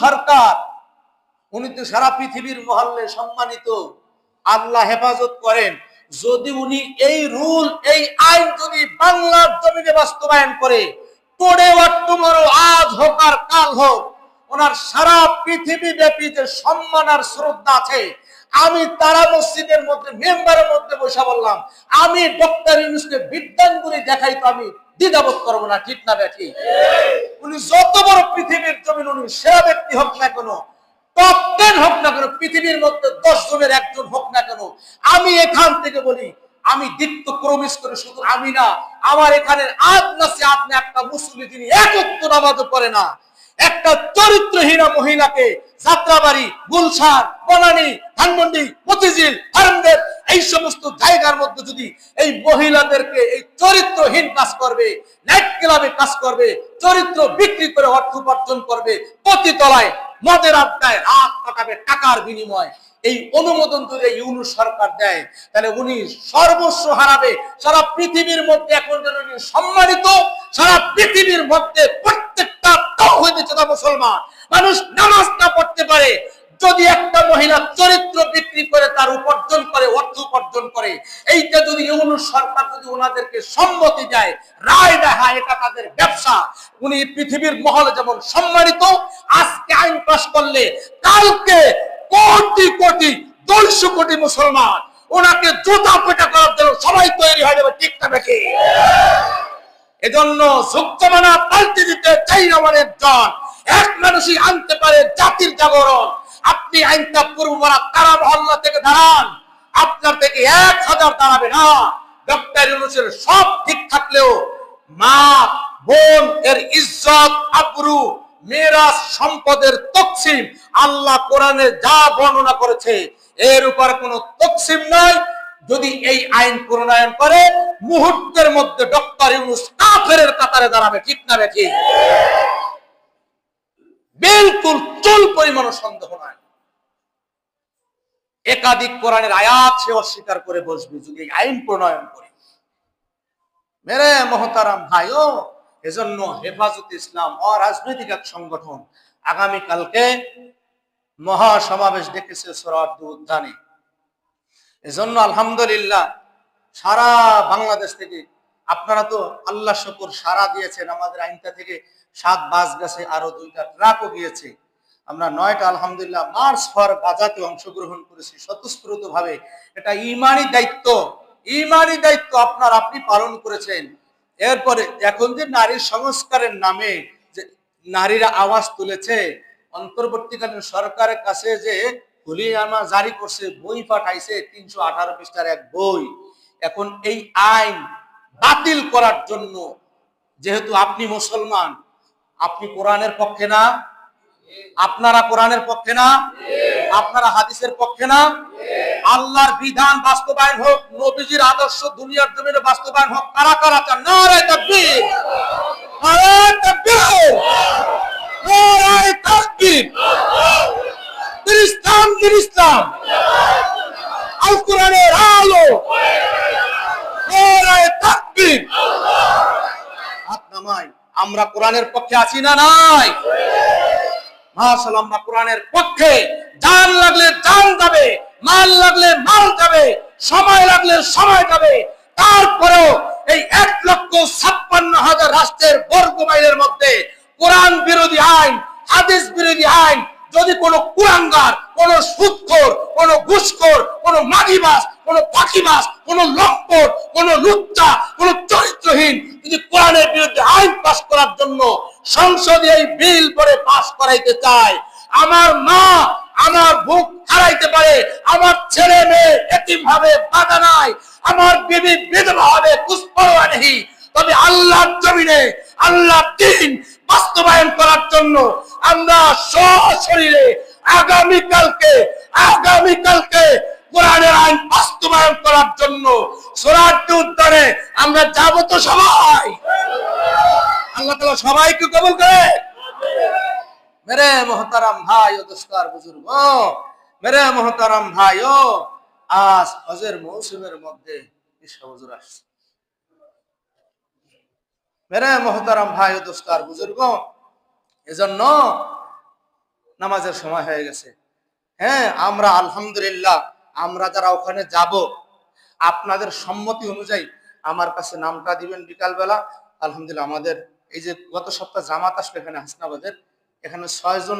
সরকার, উনি তো সারা পৃথিবীর মহল্লে সম্মানিত, আল্লাহ হেফাজত করেন। যদি উনি এই রুল, এই আইন যদি বাংলার জমিনে বাস্তবায়ন করে তোড়ে টুমরো আজ হোক আর কাল হোক, ওনার সারা পৃথিবী ব্যাপী যে সম্মান আর শ্রদ্ধা আছে, আমি তারা মসজিদের মধ্যে, মেম্বারের মধ্যে বসে বললাম, আমি ডক্টর ইউনুসকে বিদ্যাঙ্গুলি দেখাই তো আমি দ্বিধাবোধ করব না, ঠিক না ব্যাঠি উনি যত বড় পৃথিবীর জমিন, উনি সেরা ব্যক্তি হোক না কেন টপ টেন হোক না কেন, পৃথিবীর মধ্যে দশ জনের একজন হোক না কেন, আমি এখান থেকে বলি, আমি দীপ্ত প্রমিস করে শুধু আমি না, আমার এখানে আজ নাসে আপনি একটা মুসলিম যিনি একত্র নামাজও করে না, একটা চরিত্রহীনা মহিলাকে যাত্রাবাড়ি, গুলশান, বনানী, ধানমন্ডি, মতিঝিল, হারমদের এই সমস্ত জায়গার মধ্যে যদি এই মহিলাদেরকে এই চরিত্রহীন কাজ করবে, নাইট ক্লাবে কাজ করবে, চরিত্র বিক্রি করে অর্থ উপার্জন করবে প্রতি তলায় মদের আড্ডায় রাত কাটাবে টাকার বিনিময়, এই অনুমোদন যদি ইউনুস সরকার দেয়, তাহলে উনি সর্বস্ব হারাবে। সারা পৃথিবীর মধ্যে এখন যেন উনি সম্মানিত, সারা পৃথিবীর মধ্যে প্রত্যেকটা হইতেছে না মুসলমান, মানুষ নামাজ না পড়তে পারে। যদি একটা মহিলা চরিত্র বিক্রি করে তার উপার্জন উপার্জন করে। এইটা যদি ইউনুস সরকার যদি ওনাদেরকে সম্মতি দেয় রায় হ্যাঁ, এটা তাদের ব্যবসা। উনি পৃথিবীর মহলে যেমন সম্মানিত আজকে আইন পাস করলে কালকে কোটি কোটি দুইশো কোটি মুসলমান ওনাকে জোতা পেটা করার জন্য সবাই তৈরি হয়ে যাবে ঠিক না নাকি? এজন্য সুক্তমানা পাল্টে দিতে চাই অনেক জন। এক মানুষই আনতে পারে জাতির জাগরণ। আপনি আইনটা পূর্বরা তারা মহল্লা থেকে দাঁড়ান। আপনার থেকে এক হাজার দাঁড়াবে না। ডক্টর ইউনুসের সব ঠিক থাকলেও মা, বোন এর ইজ্জত, আবরু মেরাজ সম্পদের তকসিম আল্লাহ কোরআনে যা বর্ণনা করেছে, এর উপর কোনো তকসিম নয় যদি এই আইন প্রণয়ন করে, মুহূর্তের মধ্যে ডক্টর ইউনুস কাফেরের কাতারে দাঁড়াবে, ঠিক না রে ঠিক? বিলকুল চুল পরিমাণ সন্দেহ নাই। একাধিক কোরআনের আয়াত সে অস্বীকার করে বসবে যদি আইন প্রণয়ন করে। মেরে মহতারাম ভাইও, এজন্য হেফাজত ইসলাম অরাজনৈতিক এক সংগঠন আগামী কালকে মহা সমাবেশ ডেকেছে সোরার্দ উদ্যানে এজন্য আলহামদুলিল্লাহ সারা বাংলাদেশ থেকে, আপনারা তো আল্লাহ শকুর সারা দিয়েছেন, আমাদের আইনটা থেকে সাত বাস গেছে, আরও দুইটা ট্রাকও গিয়েছে। আমরা নয়টা, আলহামদুলিল্লাহ, মার্চ ফর বাজাতে অংশগ্রহণ করেছি। স্বতঃস্ফূর্ত ভাবে এটা ইমানি দায়িত্ব ইমানি দায়িত্ব আপনার, আপনি পালন করেছেন। এরপরে এখন যে নারীর সংস্কারের নামে যে নারীরা আওয়াজ তুলেছে, অন্তর্বর্তীকালীন সরকারের কাছে যে হুলিয়ামা জারি করছে, বই পাঠাইছে, তিনশো আঠারো পৃষ্ঠার এক বই। এখন এই আইন বাতিল করার জন্য, যেহেতু আপনি মুসলমান, আপনি কোরআনের পক্ষে না আপনারা কোরআনের পক্ষে না? আপনারা হাদিসের পক্ষে না? আল্লাহর বিধান বাস্তবায়ন হোক, নবীজির আদর্শ দুনিয়ার জমিনে বাস্তবায়ন হোক, কারা কারা চান? নারায় তাকবীর। নারায় তাকবীর। নারায় তাকবীর। ইসলাম দিন আল কোরআনের আলো। নারায় তাকবীর। হাত নামাই। আমরা কোরআনের পক্ষে আছি না নাই? কোরআনের পক্ষে। জান লাগলে জান যাবে, মাল লাগলে মাল যাবে, সময় লাগলে সময় যাবে। তারপরেও এই এক লক্ষ ছাপ্পান্ন হাজার রাষ্ট্রের বর্গ মাইলের মধ্যে কোরআন বিরোধী আইন, হাদিস বিরোধী আইন, যদি কোনো কুরাঙ্গার কোন সুৎখোর, কোন ঘুষখোর, কোন মাগিবাস কোন পাখিবাস কোন লম্পট কোন লুচ্চা, কোন চরিত্রহীন যদি কোরআনের বিরুদ্ধে আইন পাস করার জন্য সংসদে এই বিল করে পাস করাইতে চায়, আমার মা আমার বুক হারাইতে পারে, আমার ছেলে মেয়ে এতিম হবে বাধা নাই, আমার বিবি বিধবা হবে তবে আল্লাহর জমিনে আল্লাহ দিন বাস্তবায়ন করার জন্য আমরা সশরীরে আগামীকালকে আগামীকালকে কোরআনের আইন বাস্তবায়ন করার জন্য সোরাট্টি উদ্যানে আমরা যাব তো সবাই। আল্লাহ তালা সবাইকে কবল করে। মেরে মোহতারাম ভাই ও দোস্তার বুজুর্গ, মেরে মোহতারাম ভাই ও, আজ হজের মৌসুমের মধ্যে বিশ্ব আসছে। মেরে মোহতারাম ভাই ও দোস্তার বুজুর্গ, এজন্য নামাজের সময় হয়ে গেছে। হ্যাঁ আমরা আলহামদুলিল্লাহ আমরা যারা ওখানে যাব, আপনাদের সম্মতি অনুযায়ী আমার কাছে নামটা দিবেন বিকালবেলা। আলহামদুলিল্লাহ, আমাদের এই যে গত সপ্তাহে জামাত আসলো এখানে হাসনাবাদের, এখানে ছয় জন